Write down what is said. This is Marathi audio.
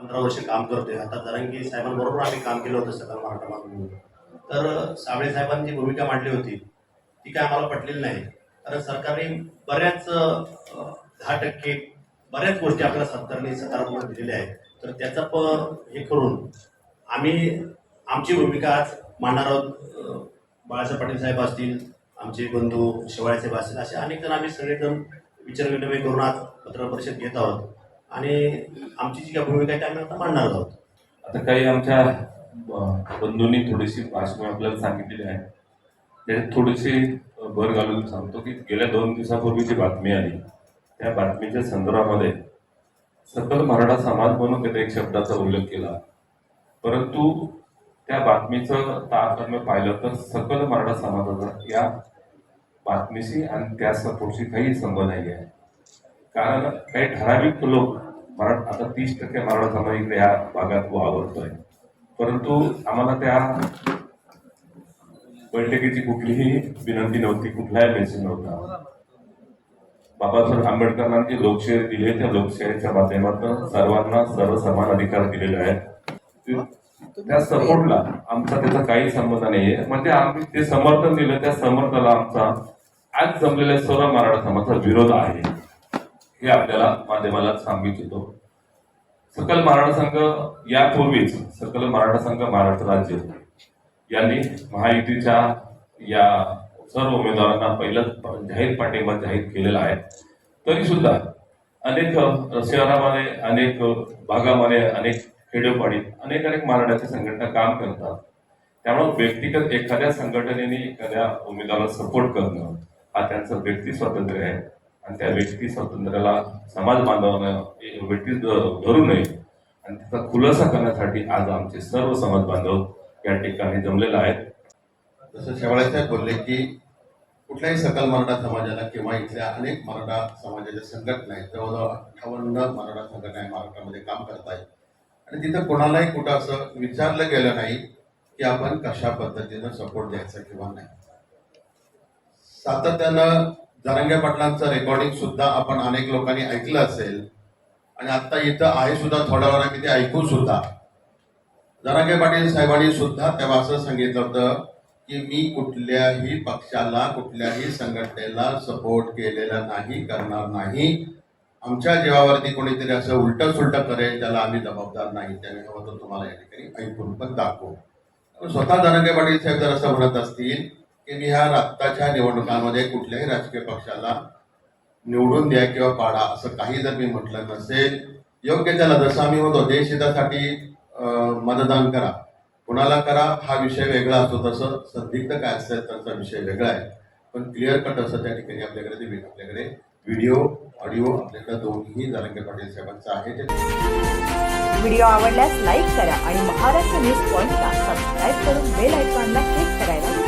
पंधरा वर्ष काम करतोय. आता तरंगी साहेबांबरोबर आम्ही काम केलं होतं सकाळ मराठा तर साबळे साहेबांची भूमिका मांडली होती ती काय आम्हाला पटलेली नाही. कारण सरकारने बऱ्याच दहा टक्के बऱ्याच गोष्टी आपल्या सरकारने सकारात्मक दिलेल्या आहेत. तर त्याचा प हे करून आम्ही आमची भूमिका आज मांडणार आहोत. बाळासाहेब पाटील साहेब असतील आमचे बंधू शिवाळे साहेब असतील असे अनेक जण आम्ही सगळेजण विचारविनिमय करून आज पत्र परिषद घेत आहोत. आणि आमची जी काय भूमिका आहे ती आम्ही आता मांडणार आहोत. आता काही आमच्या बंधूंनी थोडीशी पार्श्वभूमी आपल्याला सांगितलेली आहे. त्याच्यात थोडीशी भर घालून सांगतो की गेल्या दोन दिवसापूर्वी जी बातमी आली त्या बातमीच्या संदर्भामध्ये सकल मराठा समाज म्हणून त्याने एक शब्दाचा उल्लेख केला. परंतु त्या बातमीचं तारतम्य पाहिलं तर सकल मराठा समाजाचा या बातमीशी आणि त्या सपोर्टशी काही संबंध नाही आहे कारण काही ठराविक लोक मराठा आता तीस टक्के मराठा समाज इकडे या भागात वावरतोय परंतु आम्हाला त्या बैठकीची कुठलीही विनंती नव्हती कुठलाही मेसेज नव्हता. बाबासाहेब आंबेडकरांनी जे लोकशाही दिली त्या लोकशाहीच्या माध्यमातून सर्वांना सर्व समान अधिकार दिलेले आहेत. त्या सपोर्टला आमचा त्याचा काही संबंध नाहीये. म्हणजे आम्ही ते समर्थन दिलं त्या समर्थनाला आमचा आज जमलेल्या सर्व मराठा समाजाचा विरोध आहे. हे आपल्याला माध्यमाला सांगू इच्छितो सकल मराठा संघ यापूर्वीच सकल मराठा संघ महाराष्ट्र राज्य यांनी महायुतीच्या या सर्व उमेदवारांना पहिलं जाहीर पाठिंबा जाहीर केलेला आहे. तरी सुद्धा अनेक शहरामध्ये अनेक भागामध्ये अनेक खेडोपाडीत अनेक अनेक मराठ्याच्या संघटना काम करतात. त्यामुळे व्यक्तिगत एखाद्या संघटनेने एखाद्या उमेदवाराला सपोर्ट करणं हा त्यांचं व्यक्ती स्वातंत्र्य आहे. आणि त्या व्यक्ती स्वातंत्र्याला समाज बांधवांना व्यक्ती धरू नये. आणि त्याचा खुलासा करण्यासाठी आज आमचे सर्व समाज बांधव या ठिकाणी जमलेले आहेत. जसं शेवाळे बोलले की कुठल्याही सकल मराठा समाजाला किंवा इथल्या अनेक मराठा समाजाच्या संघटना आहेत जवळजवळ अठ्ठावन्न मराठा संघटना आहे महाराष्ट्रामध्ये काम करत आहेत. आणि तिथं कोणालाही कुठं असं विचारलं गेलं नाही की आपण कशा पद्धतीनं सपोर्ट द्यायचा किंवा नाही. सातत्यानं जरांगे पाटलांचं रेकॉर्डिंग सुद्धा आपण अनेक लोकांनी ऐकलं असेल. आणि आता इथं आहे सुद्धा थोड्या वेळा ते ऐकू सुद्धा. जरांगे पाटील साहेबांनी सुद्धा तेव्हा असं सांगितलं होतं की मी कुठल्याही पक्षाला कुठल्याही संघटनेला सपोर्ट केलेला नाही करणार नाही. आमच्या जीवावरती कोणीतरी असं उलट सुलट करेल त्याला आम्ही जबाबदार नाही. त्याने हवं तर तुम्हाला या ठिकाणी ऐकून पण दाखवू. स्वतः धनंजय पाटील साहेब जर असं म्हणत असतील की मी ह्या आत्ताच्या निवडणुकांमध्ये कुठल्याही राजकीय पक्षाला निवडून द्या किंवा पाडा असं काही जर मी म्हटलं नसेल योग्य त्याला जसं आम्ही म्हणतो देशहितासाठी मतदान करा. कुणाला करा हा विषय वेगळा असतो तसं संदिग्ध काय असेल त्याचा विषय वेगळा आहे. पण क्लिअर कट असं त्या ठिकाणी आपल्याकडे ते आपल्याकडे व्हिडिओ ऑडिओ आपल्याकडे दोन्ही जरांगे पाटील साहेबांचं आहे. ते व्हिडिओ आवडल्यास लाईक करा आणि महाराष्ट्र न्यूज पॉइंटला सबस्क्राईब करून बेल आयकॉनला क्लिक करायला